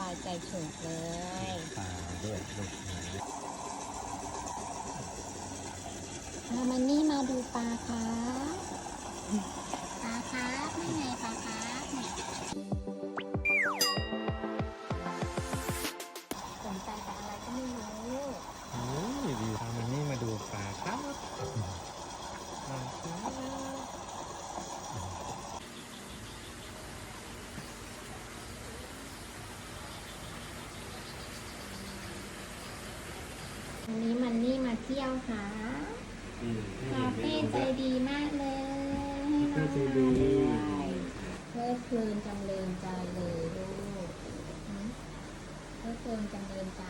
บายใจเฉิบเลยปลาด้วยลูกนะมามันนี่มาดูปลาครั วันนี้มันนี่มาเที่ยวค่ะอืมคาเฟ่ใจดีมากเลยให้น้องคามาเฟ่ใจดีด้วยเพลิดเพลินจำเริญใจเลยลูกหืมเพลิดเพลินจำเริญใจ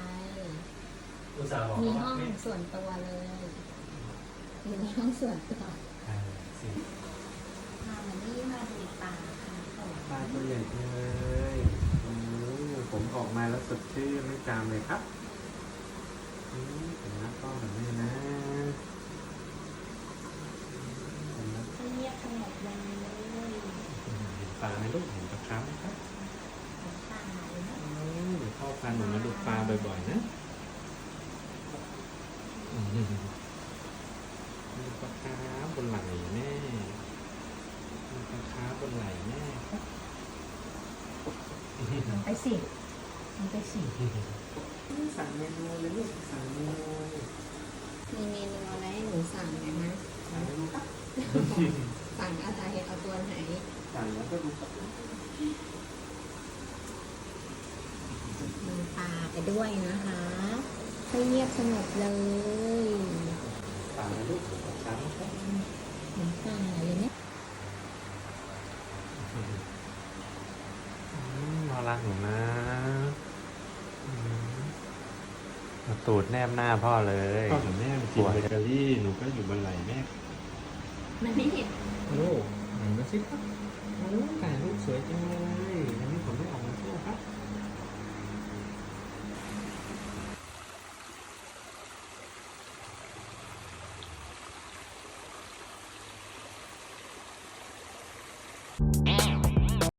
อุตส่าห์บอกมีว่าห้องไม่ส่วนตัวเลยอยู่ในห้องส่วนตัวเออสิพามันนี่มาดูป่าค่ะผมปลาตัวใหญ่จังเลยโอ้ยผมออกมาแล้วสดชื่นไม่จามเลยครับ อืมผมนักป้อนแบบนี้นะผมนักให้เรียกขนมเลยเลยเห็นปลาไหมลูกเห็นปลาครับไหมครับป่าเลยนะเดี๋ยวพ่อพาหนูมาดูปลาบ่อยๆนะมีปลาคาบนไหล่แม่มีปลาคาบนไหล่แม่ครับไปสิ ไปสิสั่งเมนูเลยลูกสั่งเมนู มีเมนูอะไรให้หนูสั่งไหมนะ สั่งเมนูครับ สั่งอะไรเอาตัวไหนสั่งแล้วก็ดูกับมีปลาไปด้วยนะคะให้เงียบสงบเลยสั่งเลยลูกปลาคาร์ฟครับเหมือนป่าเลยเนี่ยอืมน่ารักหนูนะอืมมาตูดแนบหน้าพ่อเลยพ่อกับแม่กินเบเกอรี่หนูก็อยู่บนไหล่แม่ มันไม่เห็นลูกไหนมาสิครับโอ้ถ่ายรูปสวยจังเลยวันนี้ผมได้ออกมาเที่ยวครับแอ